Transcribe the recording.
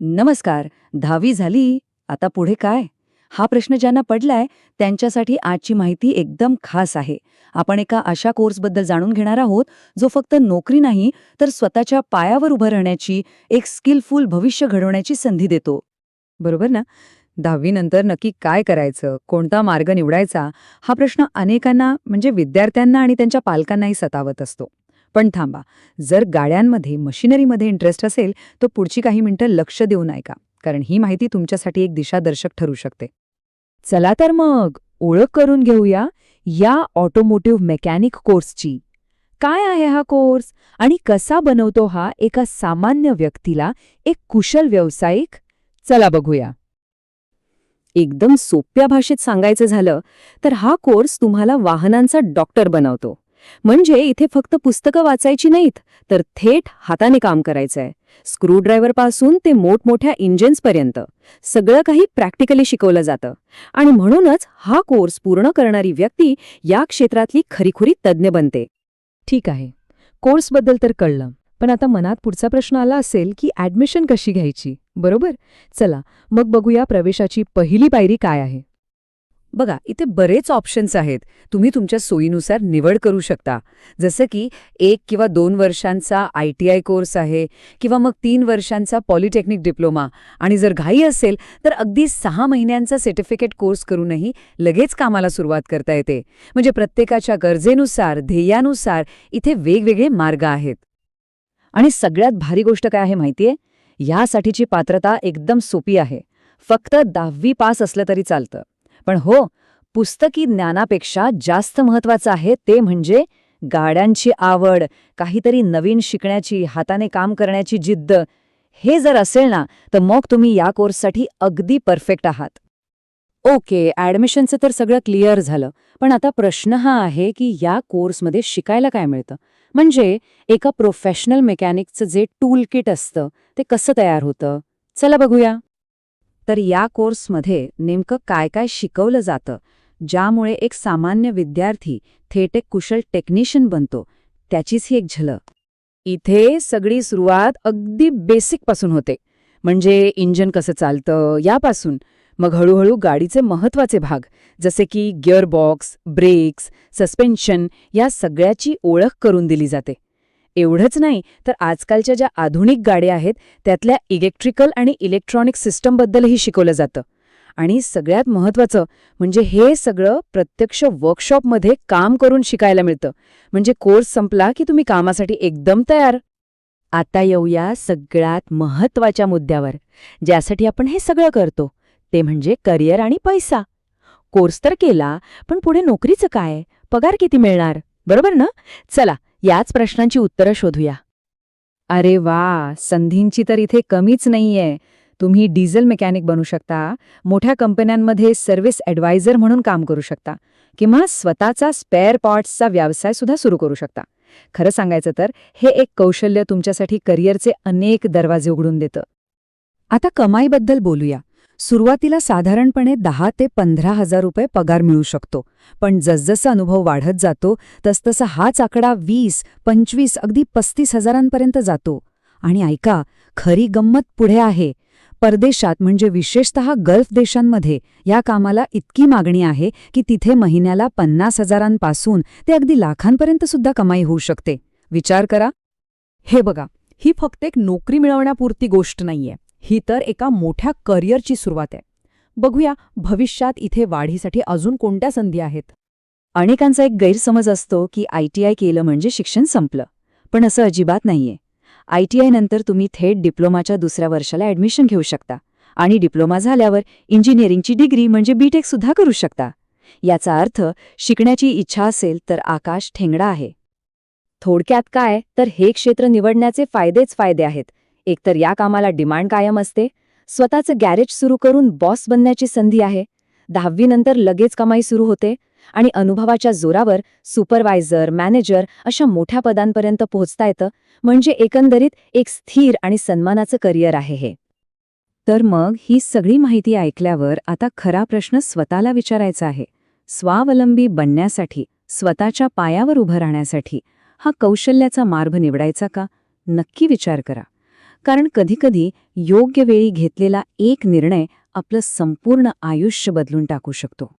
नमस्कार दहावी झाली. आता पुढे काय? हा प्रश्न ज्यांना पडलाय त्यांच्यासाठी आजची माहिती एकदम खास आहे. आपण एका अशा कोर्सबद्दल जाणून घेणार आहोत जो फक्त नोकरी नाही तर स्वतःच्या पायावर उभं राहण्याची एक स्किलफुल भविष्य घडवण्याची संधी देतो. बरोबर ना? दहावीनंतर नक्की काय करायचं? कोणता मार्ग निवडायचा? हा प्रश्न अनेकांना म्हणजे विद्यार्थ्यांना आणि त्यांच्या पालकांनाही सतावत असतो. पण थांबा. जर गाड्यांमध्ये मशिनरीमध्ये इंटरेस्ट असेल तर पुढची काही मिनिटं लक्ष देऊ ऐका. कारण ही माहिती तुमच्यासाठी एक दिशादर्शक ठरू शकते. चला तर मग ओळख करून घेऊया या ऑटोमोटिव्ह मेकॅनिक कोर्सची काय आहे हा कोर्स आणि कसा बनवतो हा एका सामान्य व्यक्तीला एक कुशल व्यावसायिक? चला बघूया. एकदम सोप्या भाषेत सांगायचं झालं तर हा कोर्स तुम्हाला वाहनांचा डॉक्टर बनवतो. म्हणजे इथे फक्त पुस्तकं वाचायची नाहीत तर थेट हाताने काम करायचंय. स्क्रूड्रायव्हरपासून ते मोठमोठ्या इंजिन्सपर्यंत सगळं काही प्रॅक्टिकली शिकवलं जातं. आणि म्हणूनच हा कोर्स पूर्ण करणारी व्यक्ती या क्षेत्रातली खरीखुरी तज्ज्ञ बनते. ठीक आहे. कोर्सबद्दल तर कळलं. पण आता मनात पुढचा प्रश्न आला असेल की ॲडमिशन कशी घ्यायची? बरोबर? चला मग बघूया प्रवेशाची पहिली पायरी काय आहे. बघा इथे बरेच ऑप्शन्स आहेत. तुम्ही तुमच्या सोयीनुसार निवड करू शकता. जसं की एक किंवा दोन वर्षांचा आय टी आय कोर्स आहे किंवा मग तीन वर्षांचा पॉलिटेक्निक डिप्लोमा आणि जर घाई असेल तर अगदी सहा महिन्यांचा सर्टिफिकेट कोर्स करूनही लगेच कामाला सुरुवात करता येते. म्हणजे प्रत्येकाच्या गरजेनुसार ध्येयानुसार इथे वेगवेगळे मार्ग आहेत. आणि सगळ्यात भारी गोष्ट काय आहे माहितीये? यासाठीची पात्रता एकदम सोपी आहे. फक्त दहावी पास असलं तरी चालतं. पण हो पुस्तकी ज्ञानापेक्षा जास्त महत्वाचं आहे ते म्हणजे गाड्यांची आवड काहीतरी नवीन शिकण्याची हाताने काम करण्याची जिद्द. हे जर असेल ना तर मग तुम्ही या कोर्ससाठी अगदी परफेक्ट आहात. ओके ॲडमिशनचं तर सगळं क्लिअर झालं पण आता प्रश्न हा आहे की या कोर्समध्ये शिकायला काय मिळतं? म्हणजे एका प्रोफेशनल मेकॅनिकचं जे टूल किट असतं ते कसं तयार होतं? चला बघूया. तर या कोर्समध्ये नेमकं काय काय शिकवलं जातं ज्यामुळे एक सामान्य विद्यार्थी थेट एक कुशल टेक्निशियन बनतो त्याचीच ही एक झलक. इथे सगळी सुरुवात अगदी बेसिकपासून होते. म्हणजे इंजन कसं चालतं यापासून. मग हळूहळू गाडीचे महत्त्वाचे भाग जसे की गिअरबॉक्स ब्रेक्स सस्पेन्शन या सगळ्याची ओळख करून दिली जाते. एवढंच नाही तर आजकालच्या ज्या आधुनिक गाड्या आहेत त्यातल्या इलेक्ट्रिकल आणि इलेक्ट्रॉनिक सिस्टमबद्दलही शिकवलं जातं. आणि सगळ्यात महत्त्वाचं म्हणजे हे सगळं प्रत्यक्ष वर्कशॉपमध्ये काम करून शिकायला मिळतं. म्हणजे कोर्स संपला की तुम्ही कामासाठी एकदम तयार. आता येऊया सगळ्यात महत्त्वाच्या मुद्द्यावर ज्यासाठी आपण हे सगळं करतो. ते म्हणजे करिअर आणि पैसा. कोर्स तर केला पण पुढे नोकरीचं काय? पगार किती मिळणार? बरोबर ना? चला याच प्रश्नांची उत्तरं शोधूया. अरे वा संधींची तर इथे कमीच नाहीये. तुम्ही डिझेल मेकॅनिक बनू शकता मोठ्या कंपन्यांमध्ये सर्व्हिस ॲडवायझर म्हणून काम करू शकता किंवा स्वतःचा स्पेअर पार्ट्सचा व्यवसाय सुद्धा सुरू करू शकता. खरं सांगायचं तर हे एक कौशल्य तुमच्यासाठी करिअरचे अनेक दरवाजे उघडून देतं. आता कमाईबद्दल बोलूया. सुरुवातीला साधारणपणे दहा ते पंधरा हजार रुपये पगार मिळू शकतो. पण जसजसा अनुभव वाढत जातो तसतसा हाच आकडा वीस पंचवीस अगदी पस्तीस हजारांपर्यंत जातो. आणि ऐका खरी गंमत पुढे आहे. परदेशात म्हणजे विशेषतः गल्फ देशांमध्ये या कामाला इतकी मागणी आहे की तिथे महिन्याला पन्नास हजारांपासून ते अगदी लाखांपर्यंत सुद्धा कमाई होऊ शकते. विचार करा. हे बघा ही फक्त एक नोकरी मिळवण्यापुरती गोष्ट नाहीये. ही तर एका मोठ्या करिअरची सुरुवात आहे. बघूया भविष्यात इथे वाढीसाठी अजून कोणत्या संधी आहेत. अनेकांचा एक गैरसमज असतो की आय टी आय केलं म्हणजे शिक्षण संपलं पण असं अजिबात नाहीये. आय टी आय नंतर तुम्ही थेट डिप्लोमाच्या दुसऱ्या वर्षाला ॲडमिशन घेऊ शकता आणि डिप्लोमा झाल्यावर इंजिनिअरिंगची डिग्री म्हणजे बीटेक सुद्धा करू शकता. याचा अर्थ शिकण्याची इच्छा असेल तर आकाश ठेंगडा आहे. थोडक्यात काय तर हे क्षेत्र निवडण्याचे फायदेच फायदे आहेत. एकतर या कामाला डिमांड कायम असते? स्वतःचं गॅरेज सुरू करून बॉस बनण्याची संधी आहे. दहावीनंतर लगेच कमाई सुरू होते आणि अनुभवाच्या जोरावर सुपरवायझर मॅनेजर अशा मोठ्या पदांपर्यंत पोहोचता येतं म्हणजे एकंदरीत एक स्थिर आणि सन्मानाचं करिअर आहे हे. तर मग ही सगळी माहिती ऐकल्यावर आता खरा प्रश्न स्वतःला विचारायचा आहे. स्वावलंबी बनण्यासाठी स्वतःच्या पायावर उभं राहण्यासाठी हा कौशल्याचा मार्ग निवडायचा का? नक्की विचार करा. कारण कधीकधी योग्य वेळी घेतलेला एक निर्णय आपलं संपूर्ण आयुष्य बदलून टाकू शकतो.